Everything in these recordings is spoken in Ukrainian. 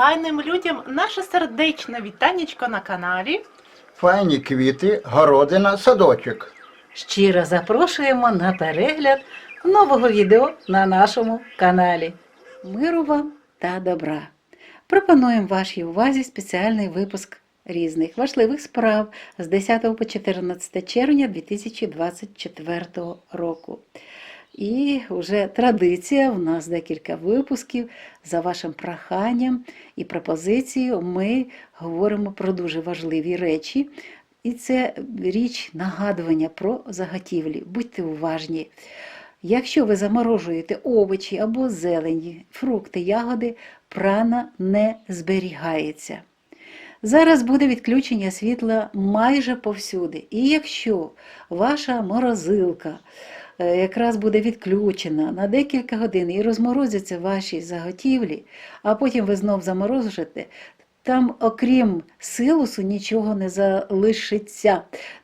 файним людям наше сердечне вітанечко на каналі. Файні квіти, городина, садочок. Щиро запрошуємо на перегляд нового відео на нашому каналі. Миру вам та добра! Пропонуємо вашій увазі спеціальний випуск різних важливих справ з 10 по 14 червня 2024 року. І вже традиція, в нас декілька випусків. За вашим проханням і пропозицією ми говоримо про дуже важливі речі. І це річ нагадування про заготівлі. Будьте уважні. Якщо ви заморожуєте овочі або зелені, фрукти, ягоди, прана не зберігається. Зараз буде відключення світла майже повсюди. І якщо ваша морозилка якраз буде відключена на декілька годин і розморозяться ваші заготівлі, а потім ви знов заморозите, там, окрім силусу, нічого не залишиться.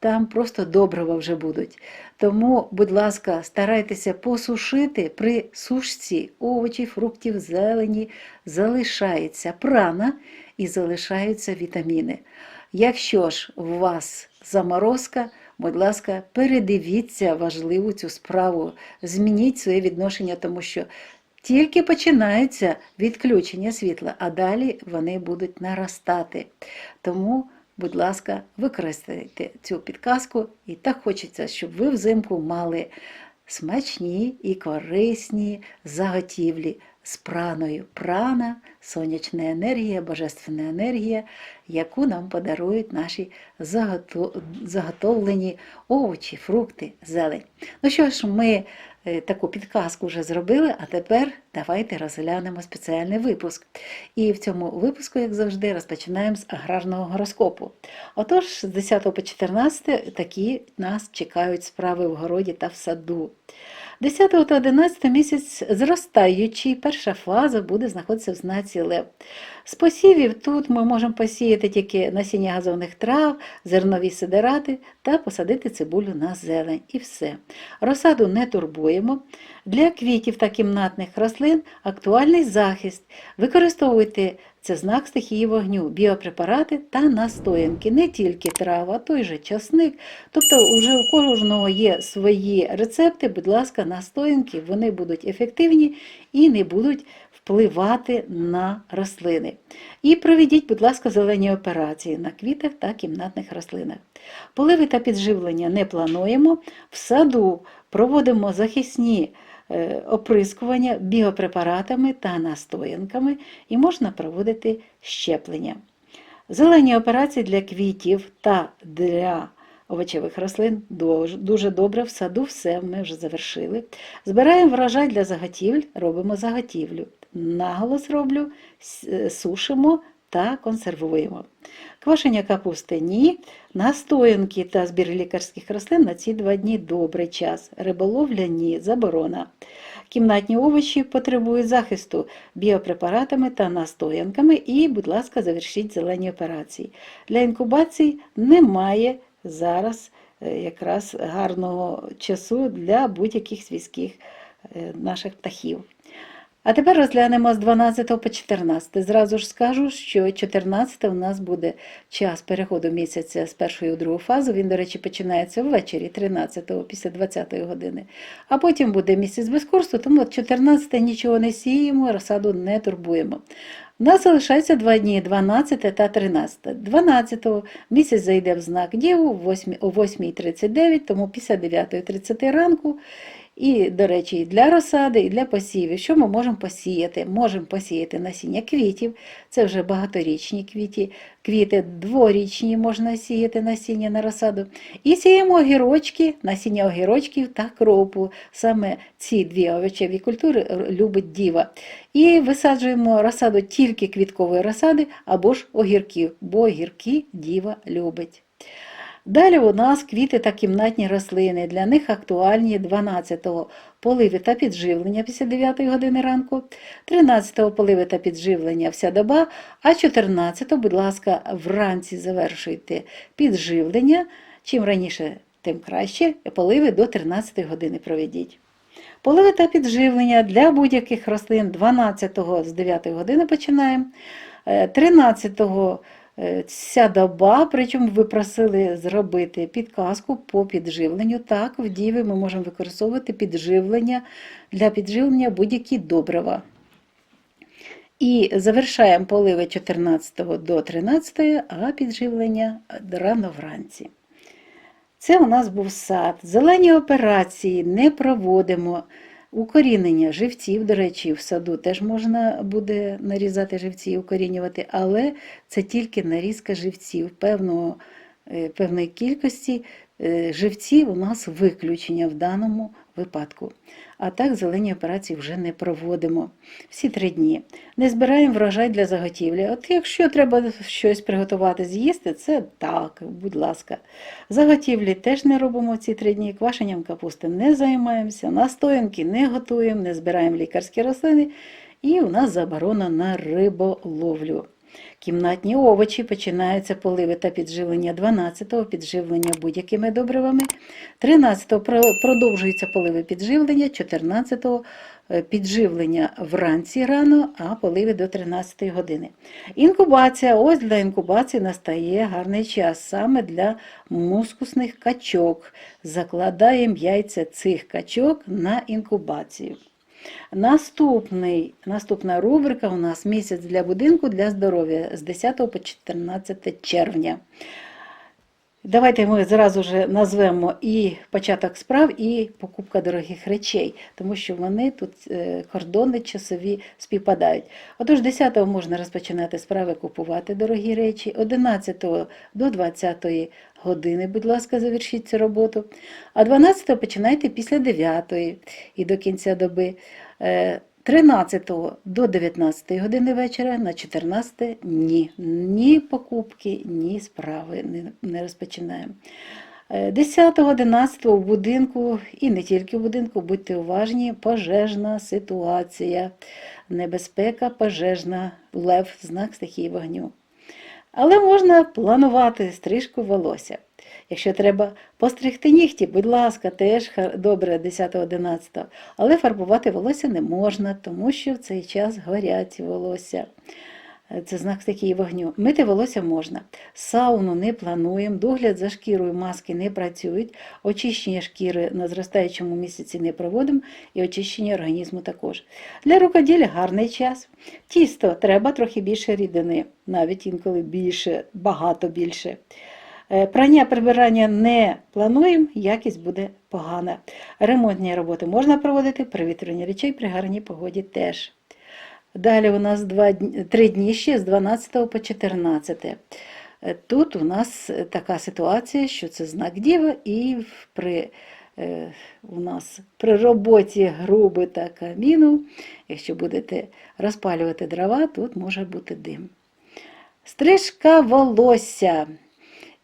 Там просто добрива вже будуть. Тому, будь ласка, старайтеся посушити при сушці овочів, фруктів, зелені, залишається прана і залишаються вітаміни. Якщо ж у вас заморозка, будь ласка, передивіться важливу цю справу, змініть своє відношення, тому що тільки починаються відключення світла, а далі вони будуть наростати. Тому, будь ласка, використайте цю підказку, і так хочеться, щоб ви взимку мали смачні і корисні заготівлі з праною. Прана, сонячна енергія, божественна енергія, яку нам подарують наші заготовлені овочі, фрукти, зелень. Ну що ж, ми е, таку підказку вже зробили, а тепер давайте розглянемо спеціальний випуск. І в цьому випуску, як завжди, розпочинаємо з аграрного гороскопу. Отож, з 10 по 14 такі нас чекають справи в городі та в саду. 10 та 11 місяць зростаючий, перша фаза буде знаходитися в знаці Лев. З посівів тут ми можемо посіяти тільки насіння газових трав, зернові сидерати та посадити цибулю на зелень. І все. Розсаду не турбуємо. Для квітів та кімнатних рослин актуальний захист. Використовуйте це знак стихії вогню, біопрепарати та настоянки, не тільки трава, а той же часник. Тобто, вже у кожного є свої рецепти, будь ласка, настоянки, вони будуть ефективні і не будуть впливати на рослини. І проведіть, будь ласка, зелені операції на квітах та кімнатних рослинах. Поливи та підживлення не плануємо. В саду проводимо захисні е, оприскування біопрепаратами та настоянками і можна проводити щеплення. Зелені операції для квітів та для овочевих рослин дуже, дуже добре. В саду все ми вже завершили. Збираємо врожай для заготівель, робимо заготівлю. Наголос роблю, е, сушимо та консервуємо. Квашення капусти ні. Настоянки та збір лікарських рослин на ці два дні добрий час. Риболовля ні, заборона. Кімнатні овочі потребують захисту біопрепаратами та настоянками і, будь ласка, завершіть зелені операції. Для інкубацій немає зараз е, якраз гарного часу для будь-яких свійських е, наших птахів. А тепер розглянемо з 12 по 14. Зразу ж скажу, що 14 у нас буде час переходу місяця з першої у другу фазу. Він, до речі, починається ввечері, 13-го, після 20-ї години. А потім буде місяць без курсу, тому от 14 нічого не сіємо, розсаду не турбуємо. У нас залишається два дні 12 та 13. 12-го місяць зайде в знак Діву о 8.39, тому після 9.30 ранку. І, до речі, і для розсади, і для посівів. Що ми можемо посіяти? Можемо посіяти насіння квітів, це вже багаторічні квіти, квіти дворічні можна сіяти насіння на розсаду. І сіємо огірочки, насіння огірочків та кропу. Саме ці дві овочеві культури любить діва. І висаджуємо розсаду тільки квіткової розсади або ж огірків, бо огірки діва любить. Далі у нас квіти та кімнатні рослини. Для них актуальні 12-го поливи та підживлення після 9 години ранку, 13-го поливи та підживлення вся доба, а 14-го, будь ласка, вранці завершуйте підживлення. Чим раніше, тим краще. Поливи до 13 години проведіть. Поливи та підживлення для будь-яких рослин 12-го з 9 години починаємо. Е, 13-го е, ця доба, причому ви просили зробити підказку по підживленню. Так, в діви ми можемо використовувати підживлення для підживлення будь-які добрива. І завершаємо поливи 14 до 13, а підживлення рано вранці. Це у нас був сад. Зелені операції не проводимо. Укорінення живців, до речі, в саду теж можна буде нарізати живці і укорінювати, але це тільки нарізка живців певного, певної кількості е, живців у нас виключення в даному випадку. А так зелені операції вже не проводимо. Всі три дні. Не збираємо врожай для заготівлі. От якщо треба щось приготувати, з'їсти, це так, будь ласка. Заготівлі теж не робимо ці три дні. Квашенням капусти не займаємося, настоянки не готуємо, не збираємо лікарські рослини. І у нас заборона на риболовлю. Кімнатні овочі починаються поливи та підживлення 12-го, підживлення будь-якими добривами. 13-го продовжуються поливи підживлення, 14-го е, підживлення вранці рано, а поливи до 13-ї години. Інкубація. Ось для інкубації настає гарний час саме для мускусних качок. Закладаємо яйця цих качок на інкубацію. Наступний, наступна рубрика у нас місяць для будинку для здоров'я з 10 по 14 червня. Давайте ми зразу ж назвемо і початок справ, і покупка дорогих речей, тому що вони тут е, кордони часові співпадають. Отож, 10-го можна розпочинати справи купувати дорогі речі, 11-го до 20-ї години, будь ласка, завершіть цю роботу. А 12-го починайте після 9-ї і до кінця доби. Е, 13 до 19 години вечора, на 14 ні. Ні покупки, ні справи не, розпочинаємо. 10-11 в будинку, і не тільки в будинку, будьте уважні, пожежна ситуація, небезпека, пожежна, лев, знак стихії вогню. Але можна планувати стрижку волосся. Якщо треба постригти нігті, будь ласка, теж добре 10-11. Але фарбувати волосся не можна, тому що в цей час горять волосся. Це знак стихії вогню. Мити волосся можна. Сауну не плануємо, догляд за шкірою маски не працюють, очищення шкіри на зростаючому місяці не проводимо і очищення організму також. Для рукоділля гарний час. Тісто треба трохи більше рідини, навіть інколи більше, багато більше. Е, Прання прибирання не плануємо, якість буде погана. Ремонтні роботи можна проводити, привітрювання речей при гарній погоді теж. Далі у нас два, дні- три дні ще з 12 по 14. Е, Тут у нас така ситуація, що це знак Діва, і при, е, у нас при роботі груби та каміну, якщо будете розпалювати дрова, тут може бути дим. Стрижка волосся.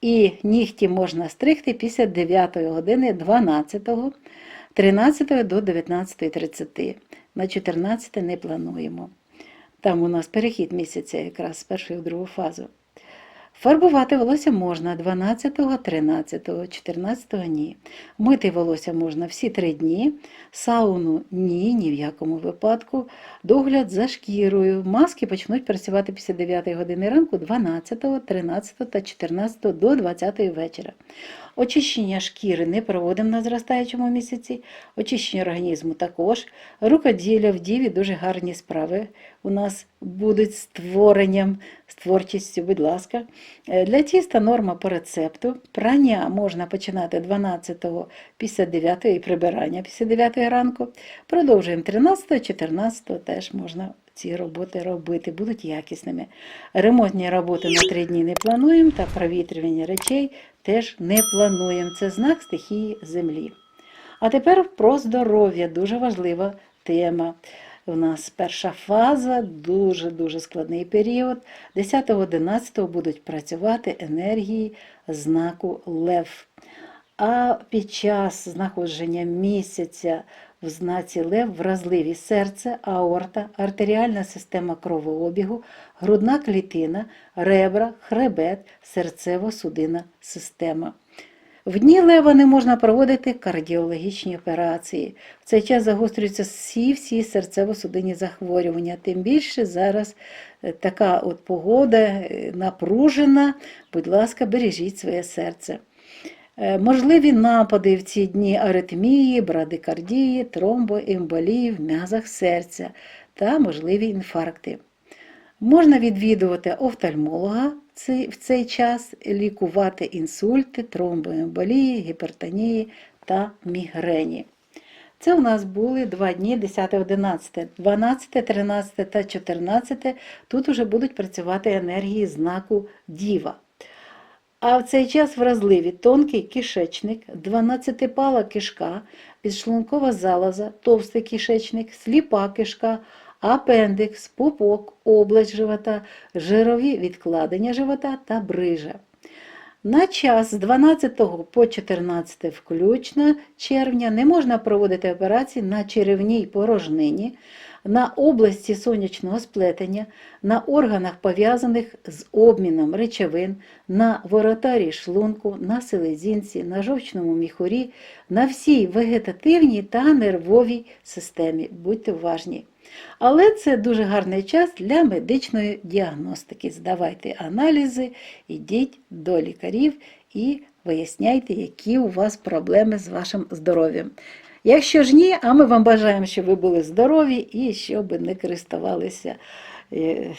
І нігті можна стригти після 9 години 12, 13 до 19.30. На 14 не плануємо. Там у нас перехід місяця якраз з першої в другу фазу. Фарбувати волосся можна 12, 13, 14 ні. Мити волосся можна всі три дні. Сауну ні, ні в якому випадку. Догляд за шкірою. Маски почнуть працювати після 9 години ранку, 12, 13 та 14 до 20 вечора. Очищення шкіри не проводимо на зростаючому місяці, очищення організму також. Рукоділля в діві дуже гарні справи у нас будуть з творенням, з творчістю, будь ласка. Е, Для тіста норма по рецепту. Прання можна починати 12 після 9 і прибирання після 9 ранку. Продовжуємо 13, 14 теж можна ці роботи робити, будуть якісними. Ремонтні роботи на 3 дні не плануємо, та провітрювання речей теж не плануємо. Це знак стихії землі. А тепер про здоров'я, дуже важлива тема. У нас перша фаза, дуже-дуже складний період. 10-11 будуть працювати енергії знаку Лев. А під час знаходження місяця в знаці Лев вразливі серце, аорта, артеріальна система кровообігу, грудна клітина, ребра, хребет, серцево-судинна система. В дні лева не можна проводити кардіологічні операції. В цей час загострюються всі-всі серцево-судинні захворювання. Тим більше зараз е, така от погода е, напружена. Будь ласка, бережіть своє серце. Е, Можливі напади в ці дні аритмії, брадикардії, тромбоемболії в м'язах серця та можливі інфаркти. Можна відвідувати офтальмолога в цей- час, лікувати інсульти, тромбоемболії, гіпертонії та мігрені. Це у нас були два дні 10-11, 12, 13 та 14. Тут уже будуть працювати енергії знаку Діва. А в цей час вразливі тонкий кишечник, 12-пала кишка, підшлункова залоза, товстий кишечник, сліпа кишка, апендикс, пупок, область живота, жирові відкладення живота та брижа. На час з 12 по 14 включно червня не можна проводити операції на черевній порожнині, на області сонячного сплетення, на органах пов'язаних з обміном речовин, на воротарі шлунку, на селезінці, на жовчному міхурі, на всій вегетативній та нервовій системі. Будьте уважні. Але це дуже гарний час для медичної діагностики. Здавайте аналізи, ідіть до лікарів і виясняйте, які у вас проблеми з вашим здоров'ям. Якщо ж ні, а ми вам бажаємо, щоб ви були здорові і щоб не користувалися е,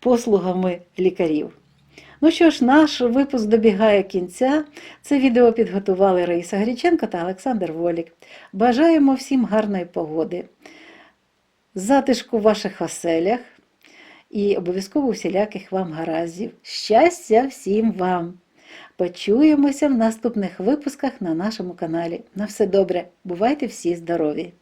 послугами лікарів. Ну що ж, наш випуск добігає кінця. Це відео підготували Раїса Гріченко та Олександр Волік. Бажаємо всім гарної погоди, затишку в ваших оселях і обов'язково всіляких вам гараздів. Щастя всім вам! Почуємося в наступних випусках на нашому каналі. На все добре, бувайте всі здорові!